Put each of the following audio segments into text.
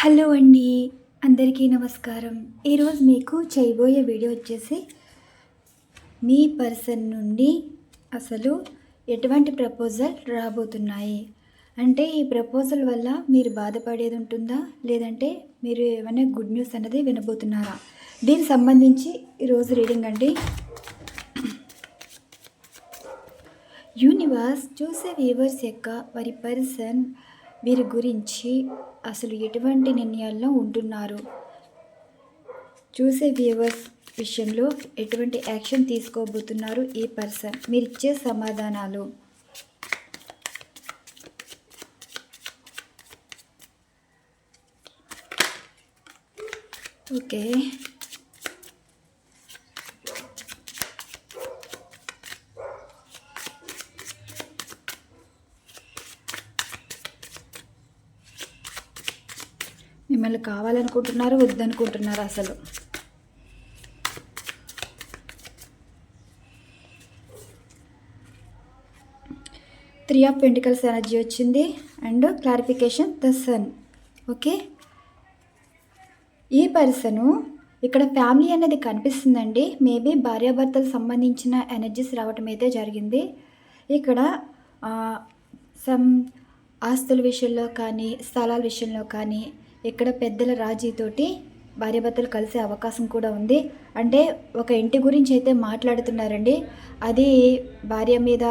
Hello అండి అందరికీ నమస్కారం. ఈరోజు మీకు చేయబోయే వీడియో వచ్చేసి మీ పర్సన్ నుండి అసలు ఎటువంటి ప్రపోజల్ రాబోతున్నాయి? అంటే ఈ ప్రపోజల్ వల్ల మీరు బాధపడేది ఉంటుందా? లేదంటే మీరు ఏమైనా గుడ్ న్యూస్ అనేది వినబోతున్నారా? దీనికి సంబంధించి ఈరోజు రీడింగ్ అండి. యూనివర్స్ చూసే వ్యూవర్స్ యొక్క వారి పర్సన్ వీరి గురించి అసలు ఎటువంటి నిర్ణయాల్లో ఉంటున్నారు? చూసే వ్యూవర్స్ విషయంలో ఎటువంటి యాక్షన్ తీసుకోబోతున్నారు ఈ పర్సన్? మీరిచ్చే సమాధానాలు? ఓకే. మిమ్మల్ని కావాలనుకుంటున్నారు వద్దనుకుంటున్నారు అసలు. త్రీ ఆఫ్ పెంటికల్స్ ఎనర్జీ వచ్చింది and clarification the sun okay ఈ పర్సను ఇక్కడ ఫ్యామిలీ అనేది కనిపిస్తుందండి. మేబీ భార్యాభర్తలకు సంబంధించిన ఎనర్జీస్ రావటం అయితే జరిగింది. ఇక్కడ సమ్ ఆస్తుల విషయంలో కానీ స్థలాల విషయంలో కానీ ఇక్కడ పెద్దల రాజీతోటి భార్యాభర్తలు కలిసే అవకాశం కూడా ఉంది. అంటే ఒక ఇంటి గురించి అయితే మాట్లాడుతున్నారండి. అది భార్య మీద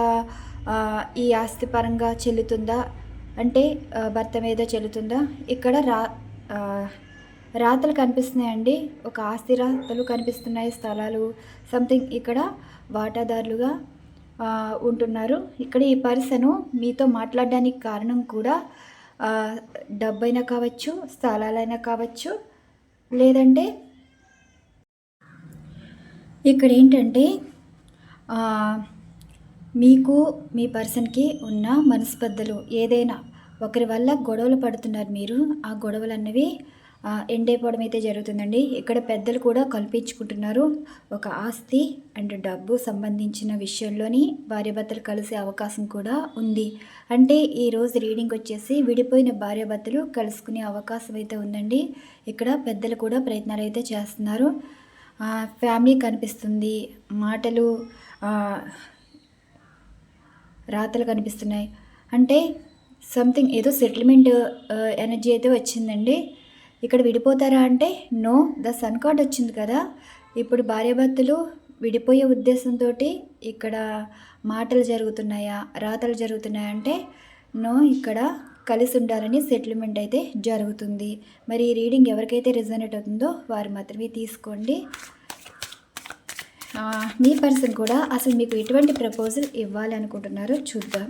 ఈ ఆస్తి పరంగా చెల్లుతుందా? అంటే భర్త మీద చెల్లుతుందా? ఇక్కడ రా రాతలు కనిపిస్తున్నాయండి. ఒక ఆస్తి రాతలు కనిపిస్తున్నాయి. స్థలాలు సంథింగ్ ఇక్కడ వాటాదారులుగా ఉంటున్నారు. ఇక్కడ ఈ పర్సను మీతో మాట్లాడడానికి కారణం కూడా డబ్బైనా కావచ్చు స్థలాలైనా కావచ్చు లేదంటే ఇక్కడ ఏంటంటే మీకు మీ పర్సన్కి ఉన్న మనస్పర్ధలు ఏదైనా ఒకరి వల్ల గొడవలు పడుతున్నారు మీరు ఆ గొడవలు అన్నవి ఎండ్ అయిపోవడం అయితే జరుగుతుందండి. ఇక్కడ పెద్దలు కూడా కల్పించుకుంటున్నారు. ఒక ఆస్తి అండ్ డబ్బు సంబంధించిన విషయంలోని భార్యాభర్తలు కలిసే అవకాశం కూడా ఉంది. అంటే ఈరోజు రీడింగ్ వచ్చేసి విడిపోయిన భార్యాభర్తలు కలుసుకునే అవకాశం అయితే ఉందండి. ఇక్కడ పెద్దలు కూడా ప్రయత్నాలు అయితే చేస్తున్నారు. ఫ్యామిలీ కనిపిస్తుంది. మాటలు రాతలు కనిపిస్తున్నాయి. అంటే సంథింగ్ ఏదో సెటిల్మెంట్ ఎనర్జీ అయితే వచ్చిందండి. ఇక్కడ విడిపోతారా అంటే నో ద సన్ కార్డ్ వచ్చింది కదా. ఇప్పుడు భార్యాభర్తలు విడిపోయే ఉద్దేశంతో ఇక్కడ మాటలు జరుగుతున్నాయా రాతలు జరుగుతున్నాయా అంటే నో ఇక్కడ కలిసి ఉండాలని సెటిల్మెంట్ అయితే జరుగుతుంది. మరి ఈ రీడింగ్ ఎవరికైతే రిజనేట్ అవుతుందో వారు మాత్రమే తీసుకోండి. మీ పర్సన్ కూడా అసలు మీకు ఎటువంటి ప్రపోజల్ ఇవ్వాలి అనుకుంటున్నారో చూద్దాం.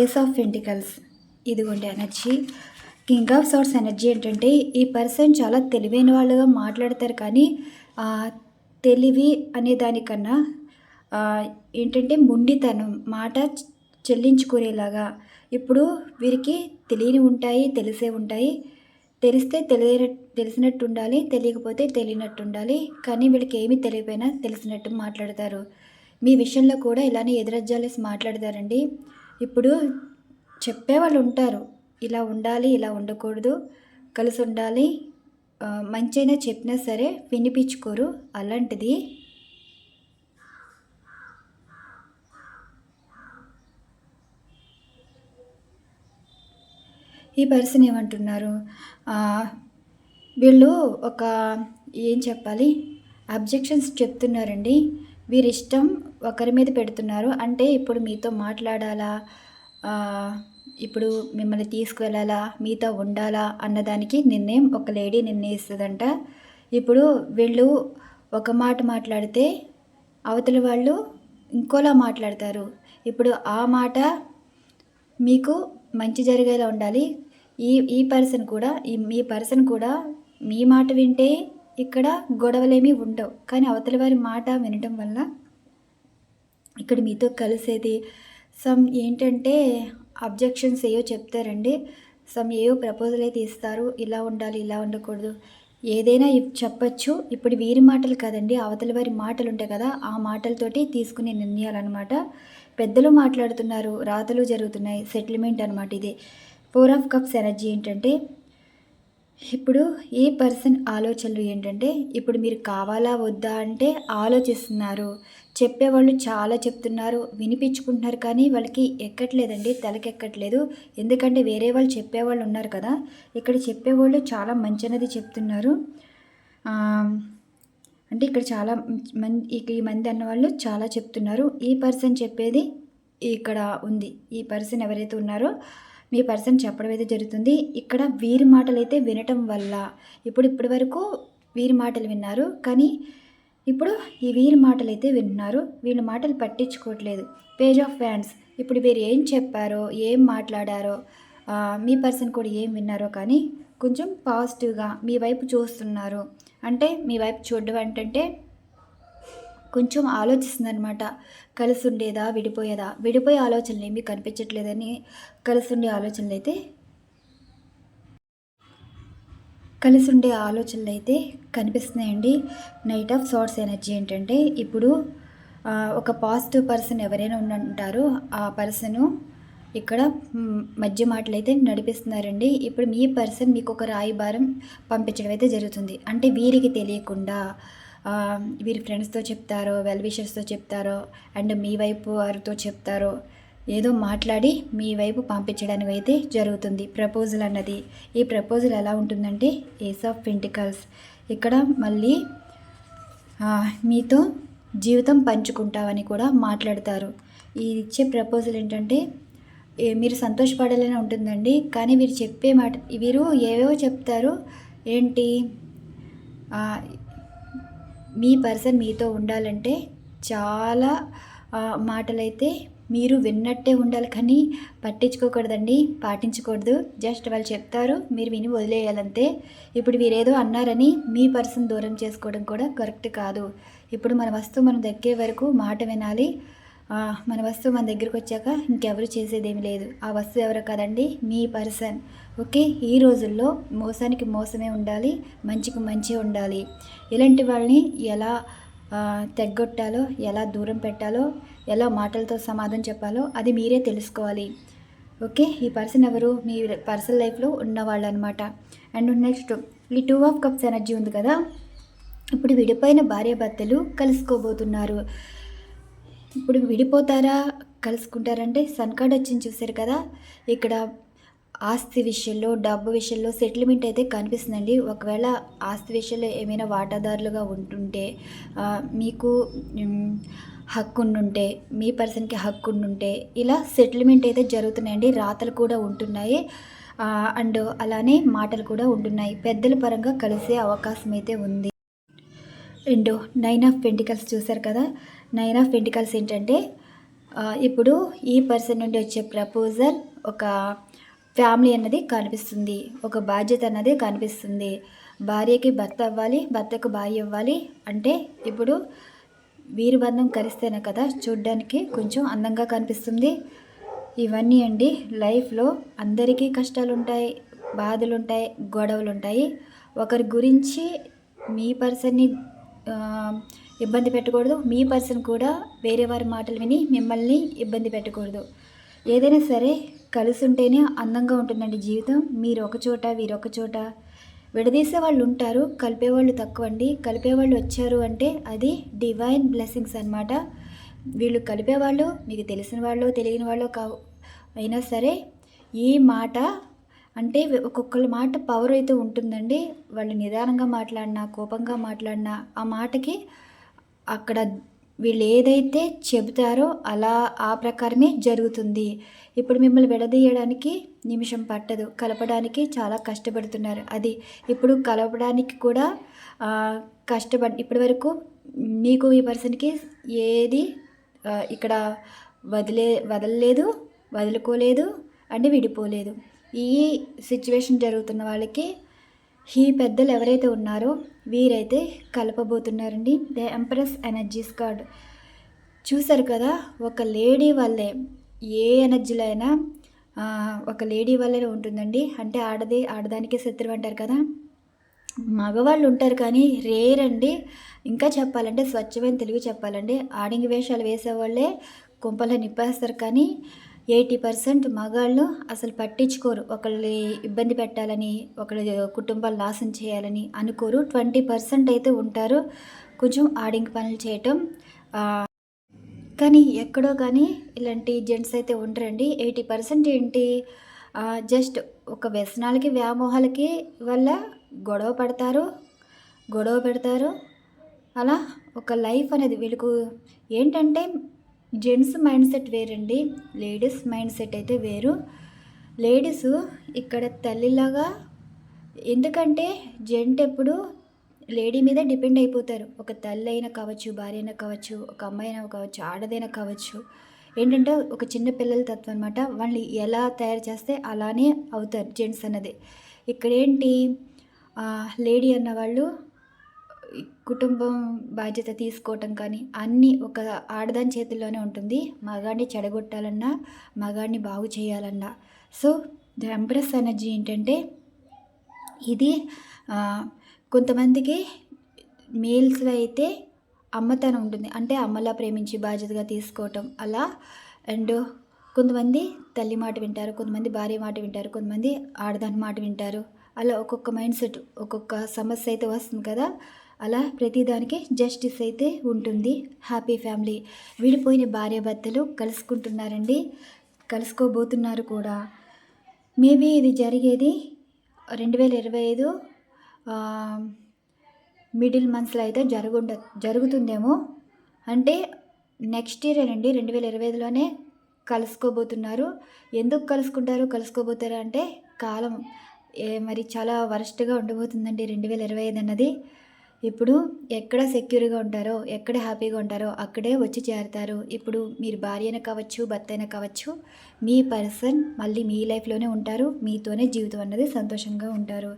ఏస్ ఆఫ్ పెంటికల్స్ ఇదిగోండి energy king of source energy ఏంటంటే ఈ పర్సన్ చాలా తెలివైన వాళ్ళుగా మాట్లాడతారు కానీ తెలివి అనే దానికన్నా ఏంటంటే ముండితనం మాట చెల్లించుకునేలాగా. ఇప్పుడు వీరికి తెలియని ఉంటాయి తెలిసే ఉంటాయి. తెలిస్తే తెలియ తెలిసినట్టు ఉండాలి తెలియకపోతే తెలియనట్టు ఉండాలి కానీ వీళ్ళకి ఏమీ తెలియపోయినా తెలిసినట్టు మాట్లాడతారు. మీ విషయంలో కూడా ఇలానే ఎదురజ్జాలేసి మాట్లాడతారండి. ఇప్పుడు చెప్పేవాళ్ళు ఉంటారు ఇలా ఉండాలి ఇలా ఉండకూడదు కలిసి ఉండాలి మంచైనా చెప్పినా సరే వినిపించుకోరు అలాంటిది. ఈ పర్సన్ ఏమంటున్నారు? వీళ్ళు ఒక ఏం చెప్పాలి? అబ్జెక్షన్స్ చెప్తున్నారండి. వీరిష్టం ఒకరి మీద పెడుతున్నారు. అంటే ఇప్పుడు మీతో మాట్లాడాలా? ఇప్పుడు మిమ్మల్ని తీసుకువెళ్ళాలా మీతో ఉండాలా? అన్నదానికి నిర్ణయం ఒక లేడీ నిర్ణయిస్తుందంట. ఇప్పుడు వీళ్ళు ఒక మాట మాట్లాడితే అవతల వాళ్ళు ఇంకోలా మాట్లాడతారు. ఇప్పుడు ఆ మాట మీకు మంచి జరిగేలా ఉండాలి. ఈ ఈ పర్సన్ కూడా ఈ మీ పర్సన్ కూడా మీ మాట వింటే ఇక్కడ గొడవలేమీ ఉండవు. కానీ అవతల వారి మాట వినటం వల్ల ఇక్కడ మీతో కలిసేది సమ్ ఏంటంటే అబ్జెక్షన్స్ ఏవో చెప్తారండి. సమ్ ఏవో ప్రపోజల్ అయితే ఇస్తారు ఇలా ఉండాలి ఇలా ఉండకూడదు. ఏదైనా ఇప్- చెప్పొచ్చు. ఇప్పుడు వీరి మాటలు కాదండి. అవతల వారి మాటలు ఉంటాయి కదా ఆ మాటలతోటి తీసుకునే నిర్ణయాలు అనమాట పెద్దలు మాట్లాడుతున్నారు. రాతలు జరుగుతున్నాయి. సెటిల్మెంట్ అనమాట ఇది. ఫోర్ ఆఫ్ కప్స్ ఎనర్జీ ఏంటంటే ఇప్పుడు ఈ పర్సన్ ఆలోచనలు ఏంటంటే ఇప్పుడు మీరు కావాలా వద్దా అంటే ఆలోచిస్తున్నారు. చెప్పేవాళ్ళు చాలా చెప్తున్నారు వినిపించుకుంటున్నారు కానీ వాళ్ళకి ఎక్కట్లేదండి తలకెక్కట్లేదు. ఎందుకంటే వేరే వాళ్ళు చెప్పేవాళ్ళు ఉన్నారు కదా. ఇక్కడ చెప్పేవాళ్ళు చాలా మంచినది చెప్తున్నారు. అంటే ఇక్కడ చాలా మంది ఈ మంది అన్నవాళ్ళు చాలా చెప్తున్నారు. ఈ పర్సన్ చెప్పేది ఇక్కడ ఉంది. ఈ పర్సన్ ఎవరైతే ఉన్నారో మీ పర్సన్ చెప్పడం అయితే జరుగుతుంది. ఇక్కడ వీరి మాటలు అయితే వినటం వల్ల ఇప్పుడు ఇప్పటి వరకు వీరి మాటలు విన్నారు. కానీ ఇప్పుడు ఈ వీరి మాటలు అయితే విన్నారు. వీళ్ళ మాటలు పట్టించుకోవట్లేదు. పేజ్ ఆఫ్ ఫ్యాన్స్ ఇప్పుడు వీరు ఏం చెప్పారో ఏం మాట్లాడారో మీ పర్సన్ కూడా ఏం విన్నారో కానీ కొంచెం పాజిటివ్గా మీ వైపు చూస్తున్నారు. అంటే మీ వైపు చూడడం ఏంటంటే కొంచెం ఆలోచిస్తుందనమాట కలిసి ఉండేదా విడిపోయేదా? విడిపోయే ఆలోచనలు ఏమీ కనిపించట్లేదని కలిసి ఉండే ఆలోచనలు అయితే కలిసి ఉండే ఆలోచనలు అయితే కనిపిస్తున్నాయండి. నైట్ ఆఫ్ సార్ట్స్ ఎనర్జీ ఏంటంటే ఇప్పుడు ఒక పాజిటివ్ పర్సన్ ఎవరైనా ఉన్న ఉంటారో ఆ పర్సను ఇక్కడ మధ్య మాటలు అయితే నడిపిస్తున్నారండి. ఇప్పుడు మీ పర్సన్ మీకు ఒక రాయి భారం పంపించడం అయితే జరుగుతుంది. అంటే వీరికి తెలియకుండా వీరి ఫ్రెండ్స్తో చెప్తారో వెల్ విషర్స్తో చెప్తారో అండ్ మీ వైపు వారితో చెప్తారో ఏదో మాట్లాడి మీ వైపు పంపించడానికి అయితే జరుగుతుంది. ప్రపోజల్ అన్నది. ఈ ప్రపోజల్ ఎలా ఉంటుందంటే ఏస్ ఆఫ్ పెంటికల్స్. ఇక్కడ మళ్ళీ మీతో జీవితం పంచుకుంటామని కూడా మాట్లాడతారు. ఈ ఇచ్చే ప్రపోజల్ ఏంటంటే ఏ- మీరు సంతోషపడాలని ఉంటుందండి కానీ వీరు చెప్పే మాట వీరు ఏవేవో చెప్తారు ఏంటి మీ పర్సన్ మీతో ఉండాలంటే చాలా మాటలైతే మీరు విన్నట్టే ఉండాలి. కానీ పట్టించుకోకూడదండి పాటించకూడదు. జస్ట్ వాళ్ళు చెప్తారు మీరు విని వదిలేయాలంతే. ఇప్పుడు వీరేదో అన్నారని మీ పర్సన్ దూరం చేసుకోవడం కూడా కరెక్ట్ కాదు. ఇప్పుడు మన వస్తువు మనం దక్కే వరకు మాట వినాలి. మన వస్తువు మన దగ్గరికి వచ్చాక ఇంకెవరు చేసేదేమి లేదు. ఆ వస్తువు ఎవరు కాదండి మీ పర్సన్. ఓకే? ఈ రోజుల్లో మోసానికి మోసమే ఉండాలి మంచికి మంచి ఉండాలి. ఇలాంటి వాళ్ళని ఎలా తెగ్గొట్టాలో ఎలా దూరం పెట్టాలో ఎలా మాటలతో సమాధానం చెప్పాలో అది మీరే తెలుసుకోవాలి. ఓకే? ఈ పర్సన్ ఎవరు? మీ పర్సనల్ లైఫ్లో ఉన్నవాళ్ళు అనమాట అండ్ నెక్స్ట్ ఈ టూ ఆఫ్ కప్స్ ఎనర్జీ ఉంది కదా? ఇప్పుడు విడిపోయిన భార్యాభర్తలు కలుసుకోబోతున్నారు. ఇప్పుడు విడిపోతారా కలుసుకుంటారంటే సన్ కార్డ్ వచ్చింది చూసారు కదా? ఇక్కడ ఆస్తి విషయంలో డబ్బు విషయంలో సెటిల్మెంట్ అయితే కనిపిస్తుందండి. ఒకవేళ ఆస్తి విషయంలో ఏమైనా వాటాదారులుగా ఉంటుంటే మీకు హక్కు ఉండుంటే మీ పర్సన్కి హక్కు ఉండుంటే ఇలా సెటిల్మెంట్ అయితే జరుగుతున్నాయండి. రాతలు కూడా ఉంటున్నాయి. అండ్ అలానే మాటలు కూడా ఉంటున్నాయి. పెద్దల పరంగా కలిసే అవకాశం అయితే ఉంది. అండ్ నైన్ ఆఫ్ పెంటికల్స్ చూసారు కదా? నైన్ ఆఫ్ పెంటికల్స్ ఏంటంటే ఇప్పుడు ఈ పర్సన్ నుండి వచ్చే ప్రపోజల్ ఒక ఫ్యామిలీ అన్నది కనిపిస్తుంది. ఒక బాధ్యత అన్నది కనిపిస్తుంది. భార్యకి భర్త అవ్వాలి భర్తకు భార్య ఇవ్వాలి అంటే ఇప్పుడు వీరబంధం కలిస్తేనే కదా చూడ్డానికి కొంచెం అందంగా కనిపిస్తుంది. ఇవన్నీ అండి లైఫ్లో అందరికీ కష్టాలు ఉంటాయి బాధలు ఉంటాయి గొడవలు ఉంటాయి ఒకరి గురించి మీ పర్సన్ని ఇబ్బంది పెట్టకూడదు. మీ పర్సన్ కూడా వేరే వారి మాటలు విని మిమ్మల్ని ఇబ్బంది పెట్టకూడదు. ఏదైనా సరే కలిసి ఉంటేనే అందంగా ఉంటుందండి జీవితం. మీరు ఒక చోట వీరొక చోట. విడదీసే వాళ్ళు ఉంటారు కలిపేవాళ్ళు తక్కువ అండి కలిపేవాళ్ళు వచ్చారు అంటే అది డివైన్ బ్లెస్సింగ్స్ అన్నమాట. వీళ్ళు కలిపేవాళ్ళు మీకు తెలిసిన వాళ్ళు తెలియని వాళ్ళు కా అయినా సరే ఈ మాట అంటే ఒక్కొక్కరి మాట పవర్ అయితే ఉంటుందండి. వాళ్ళు నిదానంగా మాట్లాడినా కోపంగా మాట్లాడినా ఆ మాటకి అక్కడ వీళ్ళు ఏదైతే చెబుతారో అలా ఆ ప్రకారమే జరుగుతుంది. ఇప్పుడు మిమ్మల్ని విడదీయడానికి నిమిషం పట్టదు. కలపడానికి చాలా కష్టపడుతున్నారు. అది ఇప్పుడు కలపడానికి కూడా కష్టపడి ఇప్పటి వరకు మీకు ఈ పర్సన్కి ఏది ఇక్కడ వదిలే వదలలేదు వదులుకోలేదు అంటే విడిపోలేదు. ఈ సిచ్యువేషన్ జరుగుతున్న వాళ్ళకి ఈ పెద్దలు ఎవరైతే ఉన్నారో వీరైతే కలపబోతున్నారండి. ద ఎంప్రెస్ ఎనర్జీస్ కార్డ్ చూసారు కదా ఒక లేడీ వల్లే ఏ ఎనర్జీలో అయినా ఒక లేడీ వల్లనే ఉంటుందండి. అంటే ఆడది ఆడదానికే శత్రువు అంటారు కదా. మగవాళ్ళు ఉంటారు కానీ రేర్ అండి. ఇంకా చెప్పాలంటే స్వచ్ఛమైన తెలుగు చెప్పాలండి. ఆడింగ్ వేషాలు వేసేవాళ్ళే కుంపలో నిప్పేస్తారు కానీ ఎయిటీ పర్సెంట్ మగాళ్ళు అసలు పట్టించుకోరు. ఒకళ్ళని ఇబ్బంది పెట్టాలని ఒకళ్ళ కుటుంబాలు నాశనం చేయాలని అనుకోరు. ట్వంటీ పర్సెంట్ అయితే ఉంటారు. కొంచెం ఆడింగ్ పనులు చేయటం కానీ ఎక్కడో కానీ ఇలాంటి జెంట్స్ అయితే ఉండరండి. ఎయిటీ పర్సెంట్ ఏంటి? జస్ట్ ఒక వ్యసనాలకి వ్యామోహాలకి వల్ల గొడవ పడతారు గొడవ పెడతారు. అలా ఒక లైఫ్ అనేది వీళ్ళకు ఏంటంటే జెంట్స్ మైండ్ సెట్ వేరండి. లేడీస్ మైండ్ సెట్ అయితే వేరు. లేడీస్ ఇక్కడ తల్లిలాగా ఎందుకంటే జెంట్ ఎప్పుడు లేడీ మీద డిపెండ్ అయిపోతారు. ఒక తల్లి అయినా కావచ్చు భార్య అయినా కావచ్చు ఒక అమ్మాయి అయినా కావచ్చు ఆడదైనా కావచ్చు. ఏంటంటే ఒక చిన్న పిల్లల తత్వం అనమాట వాళ్ళు ఎలా తయారు చేస్తే అలానే అవుతారు జెంట్స్ అన్నది. ఇక్కడ ఏంటి? లేడీ అన్నవాళ్ళు కుటుంబం బాధ్యత తీసుకోవటం కానీ అన్నీ ఒక ఆడదాని చేతుల్లోనే ఉంటుంది. మగాడిని చెడగొట్టాలన్నా మగాడిని బాగు చేయాలన్నా. సో ద ఎంప్రెస్ ఎనర్జీ ఏంటంటే ఇది కొంతమందికి మేల్స్లో అయితే అమ్మతనం ఉంటుంది. అంటే అమ్మలా ప్రేమించి బాధ్యతగా తీసుకోవటం అలా. అండ్ కొంతమంది తల్లి మాట వింటారు కొంతమంది భార్య మాట వింటారు కొంతమంది ఆడదాని మాట వింటారు. అలా ఒక్కొక్క మైండ్ సెట్ ఒక్కొక్క సమస్య అయితే వస్తుంది కదా. అలా ప్రతిదానికి జస్టిస్ అయితే ఉంటుంది. హ్యాపీ ఫ్యామిలీ విడిపోయిన భార్యాభర్తలు కలుసుకుంటున్నారండి. కలుసుకోబోతున్నారు కూడా. మేబీ ఇది జరిగేది రెండు వేల ఇరవై ఐదు మిడిల్ మంత్స్లో అయితే జరుగుండ జరుగుతుందేమో. అంటే నెక్స్ట్ ఇయర్ అండి రెండు వేల ఇరవై ఐదులోనే కలుసుకోబోతున్నారు. ఎందుకు కలుసుకుంటారు? కలుసుకోబోతారు అంటే కాలం ఏ మరి చాలా వరస్ట్గా ఉండబోతుందండి రెండు వేల ఇరవై ఐదు అన్నది. ఇప్పుడు ఎక్కడ సెక్యూర్గా ఉంటారో ఎక్కడ హ్యాపీగా ఉంటారో అక్కడే వచ్చి చేరుతారు. ఇప్పుడు మీరు భార్య అయినా కావచ్చు భర్త అయినా కావచ్చు మీ పర్సన్ మళ్ళీ మీ లైఫ్లోనే ఉంటారు. మీతోనే జీవితం అన్నది సంతోషంగా ఉంటారు.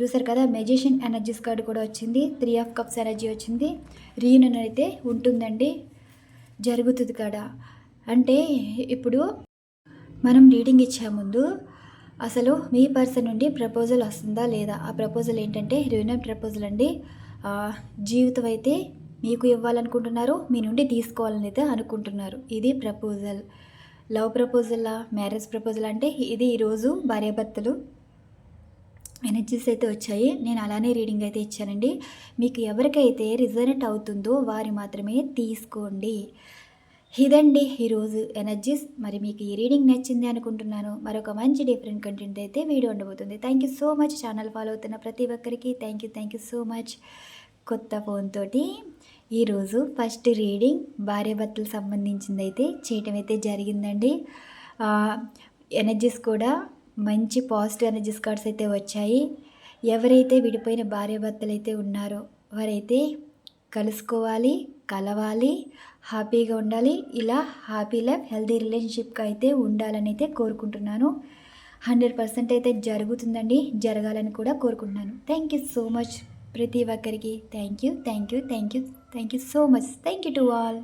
చూసారు కదా మెజిషియన్ ఎనర్జీస్ కార్డు కూడా వచ్చింది. త్రీ ఆఫ్ కప్స్ ఎనర్జీ వచ్చింది. రీయూనియన్ అయితే ఉంటుందండి. జరుగుతుంది కదా. అంటే ఇప్పుడు మనం రీడింగ్ ఇచ్చే ముందు అసలు మీ పర్సన్ నుండి ప్రపోజల్ వస్తుందా లేదా? ఆ ప్రపోజల్ ఏంటంటే రీయూనియన్ ప్రపోజల్ అండి. జీవితం అయితే మీకు ఇవ్వాలనుకుంటున్నారు మీ నుండి తీసుకోవాలని అయితే అనుకుంటున్నారు. ఇది ప్రపోజల్. లవ్ ప్రపోజలా మ్యారేజ్ ప్రపోజల్ అంటే ఇది ఈరోజు భార్యాభర్తలు ఎనర్జీస్ అయితే వచ్చాయి. నేను అలానే రీడింగ్ అయితే ఇచ్చానండి. మీకు ఎవరికైతే రిజనెట్ అవుతుందో వారి మాత్రమే తీసుకోండి. ఇదండి ఈరోజు ఎనర్జీస్. మరి మీకు ఈ రీడింగ్ నచ్చింది అనుకుంటున్నాను. మరొక మంచి డిఫరెంట్ కంటెంట్ అయితే వీడియో ఉండబోతుంది. Thank you so much channel follow అవుతున్న ప్రతి ఒక్కరికి thank you thank you so much కొత్త ఫోన్ తోటి ఈరోజు ఫస్ట్ రీడింగ్ భార్యాభర్తలకు సంబంధించింది అయితే చేయటం అయితే జరిగిందండి. ఎనర్జీస్ కూడా మంచి పాజిటివ్ ఎనర్జీస్ కార్డ్స్ అయితే వచ్చాయి. ఎవరైతే విడిపోయిన భార్యాభర్తలు అయితే ఉన్నారో వారైతే కలుసుకోవాలి. కలవాలి హ్యాపీగా ఉండాలి. ఇలా హ్యాపీ లైఫ్ హెల్తీ రిలేషన్షిప్గా అయితే ఉండాలని అయితే కోరుకుంటున్నాను. హండ్రెడ్ పర్సెంట్ అయితే జరుగుతుందండి జరగాలని కూడా కోరుకుంటున్నాను. థ్యాంక్ యూ సో మచ్ ప్రతి ఒక్కరికి. Thank you thank you thank you thank you so much. Thank you to all.